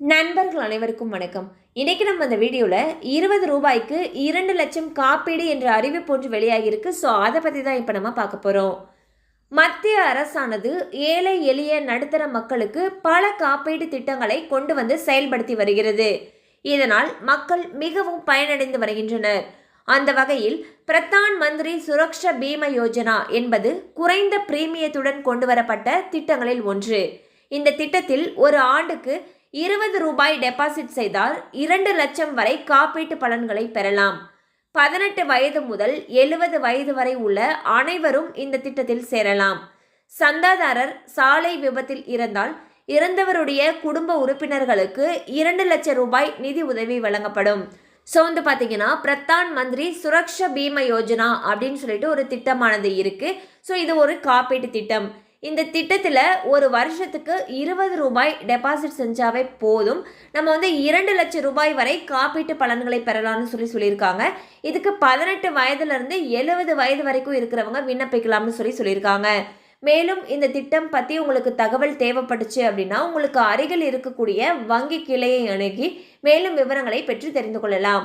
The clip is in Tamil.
நண்பர்கள் அனைவருக்கும் வணக்கம். இன்றைக்கி நம்ம இந்த வீடியோவில் இருபது ரூபாய்க்கு இரண்டு லட்சம் காப்பீடு என்ற அறிவிப்பு ஒன்று வெளியாகியிருக்கு. ஸோ அதை பற்றி தான் இப்போ நம்ம பார்க்க போகிறோம் மத்திய அரசானது ஏழை எளிய நடுத்தர மக்களுக்கு பல காப்பீடு திட்டங்களை கொண்டு வந்து செயல்படுத்தி வருகிறது. இதனால் மக்கள் மிகவும் பயனடைந்து வருகின்றனர். அந்த வகையில் பிரதான் மந்திரி சுரக்ஷா பீம யோஜனா என்பது குறைந்த பிரீமியத்துடன் கொண்டு வரப்பட்ட திட்டங்களில் ஒன்று. இந்த திட்டத்தில் ஒரு ஆண்டுக்கு இருபது ரூபாய் டெபாசிட் செய்தால் இரண்டு லட்சம் வரை காப்பீட்டு பலன்களை பெறலாம். பதினெட்டு வயது முதல் எழுபது வயது வரை உள்ள அனைவரும் இந்த திட்டத்தில் சேரலாம். சந்தாதாரர் சாலை விபத்தில் இறந்தால் இறந்தவருடைய குடும்ப உறுப்பினர்களுக்கு இரண்டு லட்சம் ரூபாய் நிதி உதவி வழங்கப்படும். ஸோ வந்து பார்த்தீங்கன்னா பிரதான் மந்திரி சுரக்ஷா பீம யோஜனா அப்படின்னு சொல்லிட்டு ஒரு திட்டமானது இருக்குது ஸோ இது ஒரு காப்பீட்டு திட்டம். இந்த திட்டத்தில் ஒரு வருஷத்துக்கு இருபது ரூபாய் டெபாசிட் செஞ்சாவே போதும். நம்ம வந்து இரண்டு லட்சம் ரூபாய் வரை காப்பீட்டு பலன்களை பெறலாம்னு சொல்லி சொல்லியிருக்காங்க. இதுக்கு பதினெட்டு வயதுலேருந்து எழுபது வயது வரைக்கும் இருக்கிறவங்க விண்ணப்பிக்கலாம்னு சொல்லி சொல்லியிருக்காங்க. மேலும் இந்த திட்டம் பற்றி உங்களுக்கு தகவல் தேவைப்பட்டுச்சு அப்படின்னா உங்களுக்கு அருகில் இருக்கக்கூடிய வங்கி கிளையை அணுகி மேலும் விவரங்களை பெற்று தெரிந்து கொள்ளலாம்.